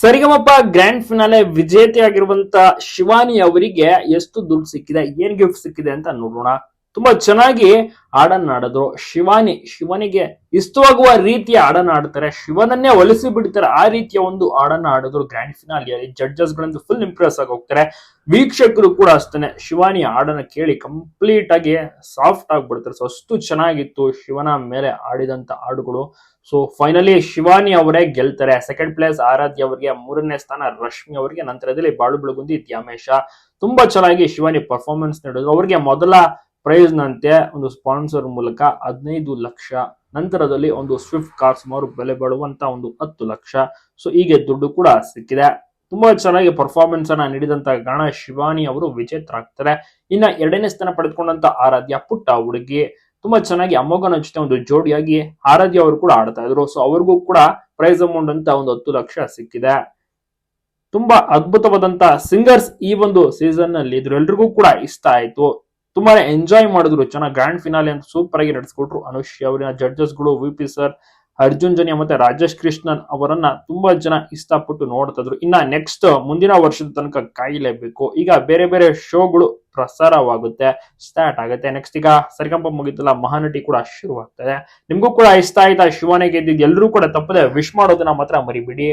ಸರಿಗಮಪ್ಪ grand finale ವಿಜೇತೆಯಾಗಿರುವಂತ ಶಿವಾನಿ ಅವರಿಗೆ ಎಷ್ಟು ದುಡ್ಡು ಸಿಕ್ಕಿದೆ ಏನ್ ಗಿಫ್ಟ್ ಸಿಕ್ಕಿದೆ ಅಂತ ನೋಡೋಣ. ತುಂಬಾ ಚೆನ್ನಾಗಿ ಹಾಡನ್ನ ಆಡಿದ್ರು ಶಿವಾನಿ, ಶಿವನಿಗೆ ಇಷ್ಟವಾಗುವ ರೀತಿಯ ಹಾಡನ್ನ ಆಡ್ತಾರೆ ಶಿವನನ್ನೇ ಒಲಿಸಿ ಬಿಡ್ತಾರೆ. ಆ ರೀತಿಯ ಒಂದು ಹಾಡನ್ನ ಆಡಿದ್ರು ಗ್ರ್ಯಾಂಡ್ ಫಿನಾಲಿಯಲ್ಲಿ ಜಡ್ಜಸ್ ಗಳಿಂದ ಫುಲ್ ಇಂಪ್ರೆಸ್ ಆಗಿ ಹೋಗ್ತಾರೆ. ವೀಕ್ಷಕರು ಕೂಡ ಅಷ್ಟೇ ಶಿವಾನಿ ಹಾಡನ್ನ ಕೇಳಿ ಕಂಪ್ಲೀಟ್ ಆಗಿ ಸಾಫ್ಟ್ ಆಗ್ಬಿಡ್ತಾರೆ. ಸೊ ಅಷ್ಟು ಚೆನ್ನಾಗಿತ್ತು ಶಿವನ ಮೇಲೆ ಆಡಿದಂತ ಹಾಡುಗಳು. ಸೊ ಫೈನಲಿ ಶಿವಾನಿ ಅವರೇ ಗೆಲ್ತಾರೆ. ಸೆಕೆಂಡ್ ಪ್ಲೇಸ್ ಆರಾಧ್ಯ ಅವರಿಗೆ, ಮೂರನೇ ಸ್ಥಾನ ರಶ್ಮಿ ಅವರಿಗೆ, ನಂತರದಲ್ಲಿ ಬಾಳು ಬೆಳಗುಂದಿ ದ್ಯಾಮೇಶ. ತುಂಬಾ ಚೆನ್ನಾಗಿ ಶಿವಾನಿ ಪರ್ಫಾರ್ಮೆನ್ಸ್ ನೀಡಿದ್ರು. ಅವರಿಗೆ ಮೊದಲ ಪ್ರೈಸ್ ನಂತೆ ಒಂದು ಸ್ಪಾನ್ಸರ್ ಮೂಲಕ ಹದಿನೈದು ಲಕ್ಷ, ನಂತರದಲ್ಲಿ ಒಂದು ಸ್ವಿಫ್ಟ್ ಕಾರ್ ಸುಮಾರು ಬೆಲೆ ಬಾಳುವಂತ ಒಂದು ಹತ್ತು ಲಕ್ಷ. ಸೊ ಹೀಗೆ ದುಡ್ಡು ಕೂಡ ಸಿಕ್ಕಿದೆ. ತುಂಬಾ ಚೆನ್ನಾಗಿ ಪರ್ಫಾರ್ಮೆನ್ಸ್ ಅನ್ನ ನೀಡಿದಂತ ಗಣ ಶಿವಾನಿ ಅವರು ವಿಜೇತರಾಗ್ತಾರೆ. ಇನ್ನ ಎರಡನೇ ಸ್ಥಾನ ಪಡೆದುಕೊಂಡಂತ ಆರಾಧ್ಯ ಪುಟ್ಟ ಹುಡುಗಿ. ತುಂಬಾ ಚೆನ್ನಾಗಿ ಅಮೋಘನ ಜೊತೆ ಒಂದು ಜೋಡಿಯಾಗಿ ಆರಾಧ್ಯ ಅವರು ಕೂಡ ಆಡ್ತಾ ಇದ್ರು. ಸೊ ಅವ್ರಿಗೂ ಕೂಡ ಪ್ರೈಸ್ ಅಮೌಂಟ್ ಅಂತ ಒಂದು ಹತ್ತು ಲಕ್ಷ ಸಿಕ್ಕಿದೆ. ತುಂಬಾ ಅದ್ಭುತವಾದಂತ ಸಿಂಗರ್ಸ್ ಈ ಒಂದು ಸೀಸನ್ನಲ್ಲಿ ಇದ್ರು. ಎಲ್ರಿಗೂ ಕೂಡ ಇಷ್ಟ ಆಯ್ತು. ತುಂಬಾನೇ ಎಂಜಾಯ್ ಮಾಡಿದ್ರು. ಚೆನ್ನಾಗಿ ಗ್ರ್ಯಾಂಡ್ ಫಿನಾಲಿ ಅಂತ ಸೂಪರ್ ಆಗಿ ನಡೆಸ್ಕೊಟ್ರು. ಅನುಷ್ಯ ಅವರಿನ ಜಡ್ಜಸ್ಗಳು V P sir Arjun Janya ಮತ್ತೆ ರಾಜೇಶ್ ಕೃಷ್ಣನ್ ಅವರನ್ನ ತುಂಬಾ ಜನ ಇಷ್ಟಪಟ್ಟು ನೋಡ್ತಾ ಇದ್ರು. ಇನ್ನ ನೆಕ್ಸ್ಟ್ ಮುಂದಿನ ವರ್ಷದ ತನಕ ಕಾಯಲೇಬೇಕು. ಈಗ ಬೇರೆ ಬೇರೆ ಶೋಗಳು ಪ್ರಸಾರವಾಗುತ್ತೆ ಸ್ಟಾರ್ಟ್ ಆಗುತ್ತೆ. ನೆಕ್ಸ್ಟ್ ಈಗ ಸರಿಗಂಪ ಮುಗಿತಲ್ಲ, ಮಹಾನಟಿ ಕೂಡ ಶುರುವಾಗ್ತದೆ. ನಿಮ್ಗೂ ಕೂಡ ಇಷ್ಟ ಆಯ್ತಾ? ಶಿವನೇ ಗೆದ್ದಿದ್ದು ಎಲ್ಲರೂ ಕೂಡ ತಪ್ಪದೆ ವಿಶ್ ಮಾಡೋದನ್ನ ಮಾತ್ರ ಮರಿಬಿಡಿ.